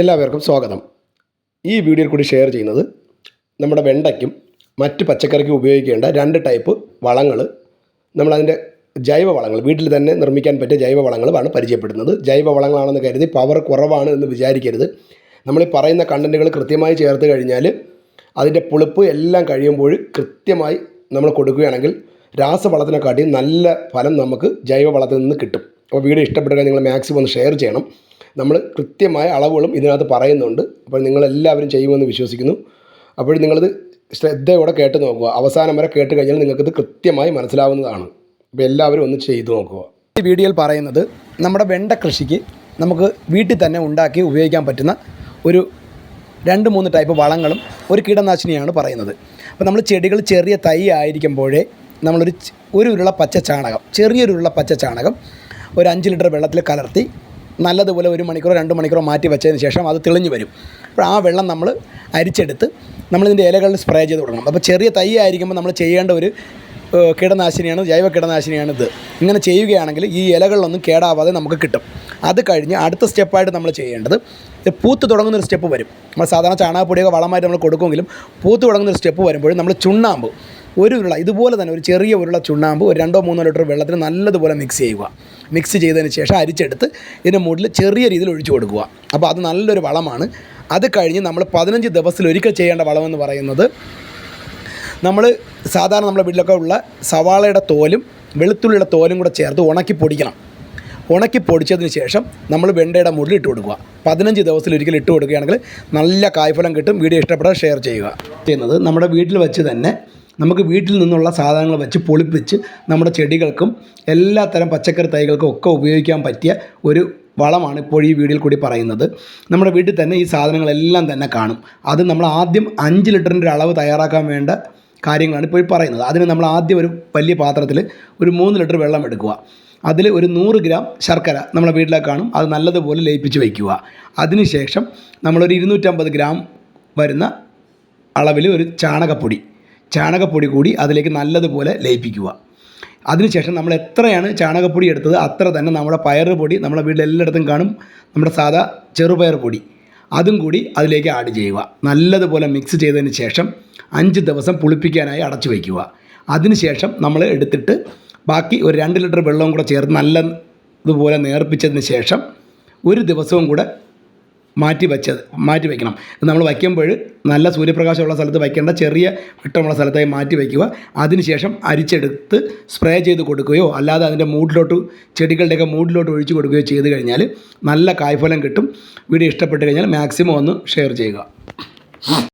എല്ലാവർക്കും സ്വാഗതം. ഈ വീഡിയോയിൽ കൂടി ഷെയർ ചെയ്യുന്നത് നമ്മുടെ വെണ്ടയ്ക്കും മറ്റ് പച്ചക്കറിക്കും ഉപയോഗിക്കേണ്ട രണ്ട് ടൈപ്പ് വളങ്ങൾ നമ്മളതിന്റെ ജൈവ വളങ്ങൾ വീട്ടിൽ തന്നെ നിർമ്മിക്കാൻ പറ്റിയ ജൈവ വളങ്ങളുമാണ് പരിചയപ്പെടുന്നത്. ജൈവ വളങ്ങളാണെന്ന് കരുതി പവർ കുറവാണ് എന്ന് വിചാരിക്കരുത്. നമ്മൾ ഈ പറയുന്ന കണ്ടന്റുകൾ കൃത്യമായി ചേർത്ത് കഴിഞ്ഞാൽ അതിന്റെ പുളിപ്പ് എല്ലാം കഴിയുമ്പോൾ കൃത്യമായി നമ്മൾ കൊടുക്കുകയാണെങ്കിൽ രാസവളത്തിനെക്കാട്ടിയും നല്ല ഫലം നമുക്ക് ജൈവവളത്തിൽ നിന്ന് കിട്ടും. അപ്പോൾ വീഡിയോ ഇഷ്ടപ്പെട്ടാൽ നിങ്ങൾ മാക്സിമം ഒന്ന് ഷെയർ ചെയ്യണം. നമ്മൾ കൃത്യമായ അളവുകളും ഇതിനകത്ത് പറയുന്നുണ്ട്. അപ്പോൾ നിങ്ങളെല്ലാവരും ചെയ്യുമെന്ന് വിശ്വസിക്കുന്നു. അപ്പോൾ നിങ്ങളത് ശ്രദ്ധയോടെ കേട്ട് നോക്കുക. അവസാനം വരെ കേട്ട് കഴിഞ്ഞാൽ നിങ്ങൾക്കിത് കൃത്യമായി മനസ്സിലാവുന്നതാണ്. അപ്പോൾ എല്ലാവരും ഒന്ന് ചെയ്തു നോക്കുക. ഈ വീഡിയോയിൽ പറയുന്നത് നമ്മുടെ വെണ്ട കൃഷിക്ക് നമുക്ക് വീട്ടിൽ തന്നെ ഉണ്ടാക്കി ഉപയോഗിക്കാൻ പറ്റുന്ന ഒരു രണ്ട് മൂന്ന് ടൈപ്പ് വളങ്ങളും ഒരു കീടനാശിനിയാണ് പറയുന്നത്. അപ്പോൾ നമ്മൾ ചെടികൾ ചെറിയ തൈ ആയിരിക്കുമ്പോഴേ നമ്മളൊരു ഒരു ഉരുള പച്ച ചാണകം ചെറിയൊരു ഉരുള പച്ച ചാണകം ഒരു അഞ്ച് ലിറ്റർ വെള്ളത്തിൽ കലർത്തി നല്ലതുപോലെ ഒരു മണിക്കൂറോ രണ്ട് മണിക്കൂറോ മാറ്റി വെച്ചതിന് ശേഷം അത് തെളിഞ്ഞു വരും. അപ്പോൾ ആ വെള്ളം നമ്മൾ അരിച്ചെടുത്ത് നമ്മളിതിന്റെ ഇലകളിൽ സ്പ്രേ ചെയ്ത് കൊടുക്കണം. അപ്പോൾ ചെറിയ തൈ ആയിരിക്കുമ്പോൾ നമ്മൾ ചെയ്യേണ്ട ഒരു കീടനാശിനിയാണ് ജൈവ കീടനാശിനിയാണ് ഇത് ഇങ്ങനെ ചെയ്യുകയാണെങ്കിൽ ഈ ഇലകളിലൊന്നും കേടാവാതെ നമുക്ക് കിട്ടും. അത് കഴിഞ്ഞ് അടുത്ത സ്റ്റെപ്പായിട്ട് നമ്മൾ ചെയ്യേണ്ടത് പൂത്ത് തുടങ്ങുന്ന ഒരു സ്റ്റെപ്പ് വരും. നമ്മൾ സാധാരണ ചാണകപ്പൊടിയൊക്കെ വളമായിട്ട് നമ്മൾ കൊടുക്കുമെങ്കിലും പൂത്ത് തുടങ്ങുന്ന ഒരു സ്റ്റെപ്പ് വരുമ്പോൾ നമ്മൾ ചുണ്ണാമ്പ് ഒരു ഉരുള ഇതുപോലെ തന്നെ ഒരു ചെറിയ ഉരുള ചുണ്ണാമ്പ് ഒരു രണ്ടോ മൂന്നോ ലിറ്റർ വെള്ളത്തിൽ നല്ലതുപോലെ മിക്സ് ചെയ്യുക. മിക്സ് ചെയ്തതിന് ശേഷം അരിച്ചെടുത്ത് ഇതിന്റെ മുകളിൽ ചെറിയ രീതിയിൽ ഒഴിച്ചു കൊടുക്കുക. അപ്പോൾ അത് നല്ലൊരു വളമാണ്. അത് കഴിഞ്ഞ് നമ്മൾ പതിനഞ്ച് ദിവസത്തിൽ ഒരിക്കൽ ചെയ്യേണ്ട വളമെന്ന് പറയുന്നത് നമ്മൾ സാധാരണ നമ്മുടെ വീട്ടിലൊക്കെ ഉള്ള സവാളയുടെ തോലും വെളുത്തുള്ളിയുടെ തോലും കൂടെ ചേർത്ത് ഉണക്കി പൊടിക്കണം. ഉണക്കി പൊടിച്ചതിന് ശേഷം നമ്മൾ വെണ്ടയുടെ മുകളിൽ ഇട്ട് കൊടുക്കുക. പതിനഞ്ച് ദിവസത്തിൽ ഒരിക്കൽ ഇട്ട് കൊടുക്കുകയാണെങ്കിൽ നല്ല കായ്ഫലം കിട്ടും. വീഡിയോ ഇഷ്ടപ്പെട്ടാൽ ഷെയർ ചെയ്യുക. ചെയ്യുന്നത് നമ്മുടെ വീട്ടിൽ വെച്ച് തന്നെ നമുക്ക് വീട്ടിൽ നിന്നുള്ള സാധനങ്ങൾ വെച്ച് പൊളിപ്പിച്ച് നമ്മുടെ ചെടികൾക്കും എല്ലാ തരം പച്ചക്കറി തൈകൾക്കും ഒക്കെ ഉപയോഗിക്കാൻ പറ്റിയ ഒരു വളമാണ് ഇപ്പോൾ ഈ വീഡിയോയിൽ കൂടി പറയുന്നത്. നമ്മുടെ വീട്ടിൽ തന്നെ ഈ സാധനങ്ങളെല്ലാം തന്നെ കാണും. അത് നമ്മൾ ആദ്യം അഞ്ച് ലിറ്ററിന്റെ അളവ് തയ്യാറാക്കാൻ വേണ്ട കാര്യങ്ങളാണ് ഇപ്പോൾ പറയുന്നത്. അതിന് നമ്മൾ ആദ്യം ഒരു വലിയ പാത്രത്തിൽ ഒരു മൂന്ന് ലിറ്റർ വെള്ളം എടുക്കുക. അതിൽ ഒരു നൂറ് ഗ്രാം ശർക്കര നമ്മുടെ വീട്ടിലേക്ക് കാണും. അത് നല്ലതുപോലെ ലയിപ്പിച്ച് വയ്ക്കുക. അതിനുശേഷം നമ്മളൊരു ഇരുന്നൂറ്റമ്പത് ഗ്രാം വരുന്ന അളവിൽ ഒരു ചാണകപ്പൊടി ചാണകപ്പൊടി കൂടി അതിലേക്ക് നല്ലതുപോലെ ലയിപ്പിക്കുക. അതിനുശേഷം നമ്മൾ എത്രയാണ് ചാണകപ്പൊടി എടുത്തത് അത്ര തന്നെ നമ്മുടെ പയർ പൊടി നമ്മുടെ വീട്ടിൽ എല്ലായിടത്തും കാണും. നമ്മുടെ സാധാ ചെറുപയർ പൊടി. അതും കൂടി അതിലേക്ക് ആഡ് ചെയ്യുക. നല്ലതുപോലെ മിക്സ് ചെയ്തതിന് ശേഷം അഞ്ച് ദിവസം പുളിപ്പിക്കാനായി അടച്ചു വയ്ക്കുക. അതിനുശേഷം നമ്മൾ എടുത്തിട്ട് ബാക്കി ഒരു രണ്ട് ലിറ്റർ വെള്ളവും കൂടെ ചേർത്ത് നല്ല ഇതുപോലെ നേർപ്പിച്ചതിന് ശേഷം ഒരു ദിവസവും കൂടെ മാറ്റി വെച്ചത് മാറ്റി വയ്ക്കണം നമ്മൾ വയ്ക്കുമ്പോൾ നല്ല സൂര്യപ്രകാശമുള്ള സ്ഥലത്ത് വയ്ക്കേണ്ട ചെറിയ വിട്ടമുള്ള സ്ഥലത്തായി മാറ്റി വയ്ക്കുക അതിനുശേഷം അരിച്ചെടുത്ത് സ്പ്രേ ചെയ്ത് കൊടുക്കുകയോ അല്ലാതെ അതിന്റെ മൂഡിലോട്ട് ചെടികളുടെയൊക്കെ മൂഡിലോട്ട് ഒഴിച്ചു കൊടുക്കുകയോ ചെയ്ത് കഴിഞ്ഞാൽ നല്ല കായ്ഫലം കിട്ടും. വീഡിയോ ഇഷ്ടപ്പെട്ട് കഴിഞ്ഞാൽ മാക്സിമം ഒന്ന് ഷെയർ ചെയ്യുക.